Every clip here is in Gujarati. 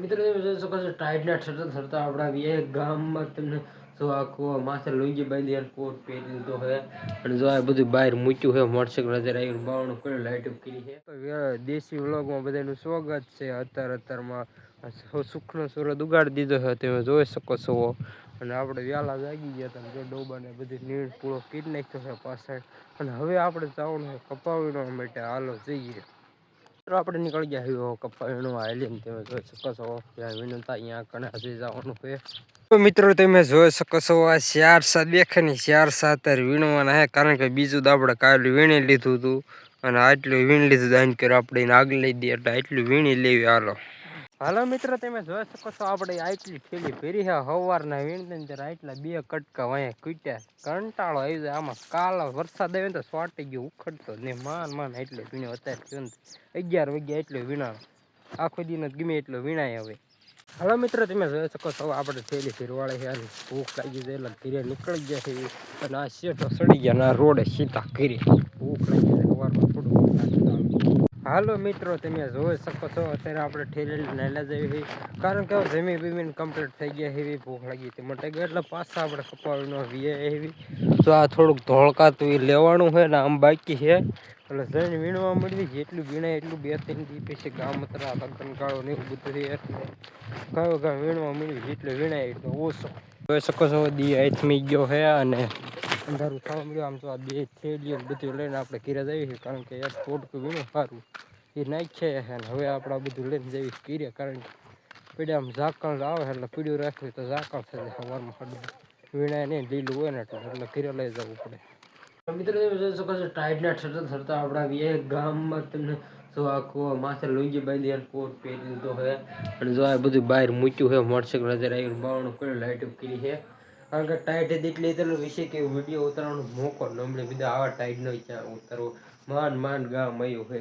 મિત્રો તમે જોઈ શકો છો? ટાઈડના ઠરતા ઠરતા આપણા બે ગામમાં તમને જો આખો માથે લુંગી બાંધી અને કોટ પહેરી લીધો છે અને જો આ બધું બહાર મૂક્યું છે મોટરસાઇકલ નજર આવી બાવણું કર્યું લાઇટ કરી છે તો વે- દેશી વ્લોગમાં બધાનું સ્વાગત છે. અત્યારે અત્યારમાં સુ- સુખનો સૂરજ ઉગાડી દીધો છે તમે જોઈ શકો છો. અને આપણે વહેલા જાગી ગયા હતા જો ડોબાને બધી નીણ પૂરો કરી નાખ્યો છે પાછળ. અને હવે આપણે જવાનું છે કપાવીનો માટે. હાલો જઈએ. મિત્રો આપણે નીકળી ગયા છીએ. કપાવીનો ને તમે જોઈ શકો છો. વિનંતા અહીંયા કણે હજી જવાનું છે. તો મિત્રો, તમે જોઈ શકો છો, આ ચાર સાત દેખે ને, ચાર સાત વીણવાના હે કારણ કે બીજું તો આપણે કાલે વીણી લીધું હતું અને આટલું વીણી લીધું દાન કર્યું આપણે આગળ લઈ દઈએ, એટલે આટલું વીણી લેવી, હાલો. હાલો મિત્રો, તમે જોઈ શકો છો આપણે આટલી થેલી ફેરી છે. સવારના વીણતી ત્યારે આટલા બે કટકા વાયા કૂટ્યા. કંટાળો આવી જાય આમાં. કાલ વરસાદ આવે તો સ્વાટી ગયો, ઉખડતો ને માન માન એટલે વીણ્યો અત્યારે થયો અગિયાર વાગ્યા એટલો વીણાણો આખો દિન જ ગમે એટલો વીણાય હવે. હાલો મિત્રો, તમે જોઈ શકો છો આપણે થેલી ફેરવાળે છે. ભૂખ લાગી જાય એટલે ધીરે નીકળી ગયા છે અને આ શેઠો સડી ગયા અને આ રોડે સીધા કરી ભૂખ લાગી જાય સવારમાં થોડું હાલો મિત્રો, તમે જોઈ શકો છો, અત્યારે આપણે ઠેરેલી જઈએ છીએ કારણ કે જમીન જમી બીમીને કમ્પ્લીટ થઈ ગયા એવી ભૂખ લાગી હતી. માટે ગયા એટલે પાછા આપણે કપાવીને વીએ એવી તો આ થોડુંક ધોળકાતું એ લેવાનું છે ને આમ બાકી છે. એટલે જઈને વીણવા મળવી જેટલું વીણાય એટલું બે ત્રણ દી પછી ગામ તરા લગ્ન ગાળો ને એવું બધું છે. એટલે કયો ગામ વીણવા મળી જેટલું વીણાય એટલું ઓછો. જોઈ શકો છો, દી આથમી ગયો છે અને અંધારું થવા મળ્યું આમ તો આ બે થેલીઓ ને બધું લઈને આપણે ઘરે જઈએ છીએ, કારણ કે એક પોટકું વીણું સારું એ નાખ્યા છે. અને હવે આપણે આ બધું લઈને જઈએ કીરે કારણ કે પીડામાં ઝાકળ આવે, એટલે પીડ્યું રાખ્યું તો ઝાકળ થઈ જાય સવારમાં ખાલી વીણાય નહીં, લીલું હોય ને એટલે એટલે ઘરે લઈ જવું પડે. મિત્રો, તમે જોઈ શકો છો ટાઈડના ઠરતા ઠરતા આપણા બે ગામમાં તમને જો આખો માથે લુંગી બાંધી અને કોટ પહેરી લીધો છે અને જો આ બધું બહાર મૂક્યું છે મોટરસાઇકલ નજર આવી બાવણું કર્યું લાઇટ કરી છે. કારણ કે ટાઈટ એટલે તેનો વિશે કે વીડિયો ઉતારવાનો મોકો ન મળે. બધા આવા ટાઈટ નો ઈચ્છા ઉતારવો. માન માન ગામ મયો હે.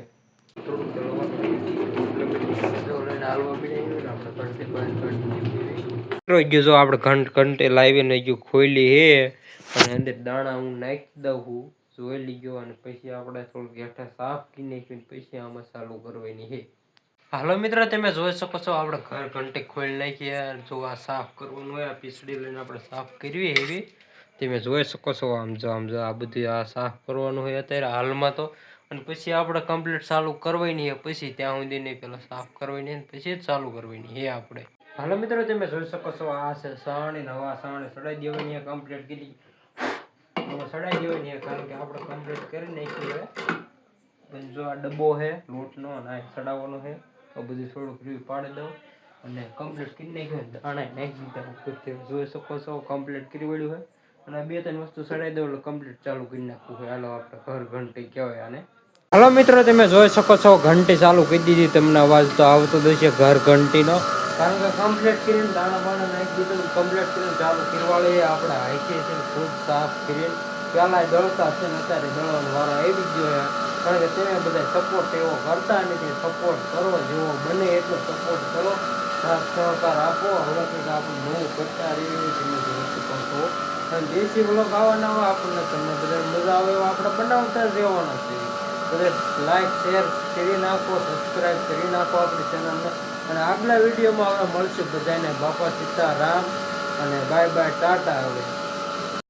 ચલવા જો આપણે ઘંટ, ઘંટે લાવીને ગયું ખોલી હે. અને અંદર દાણા હું નાખી દઉં છું. જોઈ લીધો અને પછી આપણે થોડુંક હેઠા સાફ કરી નાખ્યું પછી આમાં ચાલુ કરવાની છે હાલો મિત્રો, તમે જોઈ શકો છો આપણે ઘર ઘંટી ખોલી નાખીએ જો આ સાફ કરવાનું હોય, આ પીસડી લઈને આપણે સાફ કરવી એવી. તમે જોઈ શકો છો આમ જો આમ જો, આ બધું આ સાફ કરવાનું હોય અત્યારે હાલમાં તો. અને પછી આપણે કમ્પ્લીટ ચાલુ કરવાની નહીં પછી ત્યાં સુધી નહીં પહેલાં સાફ કરવાની નહીં પછી જ ચાલુ કરવાની એ આપણે. હાલો મિત્રો, તમે જોઈ શકો છો આ છે સાણી ને હવે આ સાણી સડાઈ દેવાની કમ્પ્લીટ કરી હવે સડાઈ દેવાની કારણ કે આપણે કમ્પ્લીટ કરી નાખ્યું છે. જો આ ડબ્બો છે, લોટનો, અને આ સડાવવાનો છે. તો બધું થોડુંક રીવ પાડી દઉં અને કમ્પ્લીટ કરી નાખ્યું દાણા નાખી જોઈ શકો છો કમ્પ્લીટ કરી વળ્યું હોય. અને બે ત્રણ વસ્તુ સડાઈ દઉં એટલે કમ્પ્લીટ ચાલુ કરી નાખવું હોય. હાલો, આપણે ઘર ઘંટી કહેવાય આને. હાલો મિત્રો, તમે જોઈ શકો છો, ઘંટી ચાલુ કરી દીધી. તમને અવાજ તો આવતો જ હશે, ઘર ઘંટીનો. કારણ કે કમ્પ્લીટ કરીને દાણા બાણા નાખી દીધું કમ્પ્લીટ કરીને ચાલુ કરવાળી આપણે હાઈકે છે ખૂબ સાફ કરીને. પહેલાં દળતા છે ને અત્યારે દળવાનો વારો આવી ગયો છે. કારણ કે તેને બધા સપોર્ટ એવો કરતા નથી. સપોર્ટ કરો જેવો બને એટલો સપોર્ટ કરો. સાથ સહકાર આપો. હવે કંઈક આપણે નવું કરતા રહીએ જોઈ શકો અને દેશી બ્લોગ આવવાના હોય, આપણને તમને બધા મજા આવે એવા આપણે બનાવતા જ રહેવાના છે. બધા લાઈક શેર કરી નાખો સબસ્ક્રાઈબ કરી નાખો આપણી ચેનલને અને આગલા વિડીયોમાં આપણે મળશું બધાને બાપા સીતારામ. અને બાય બાય ટાટા હવે.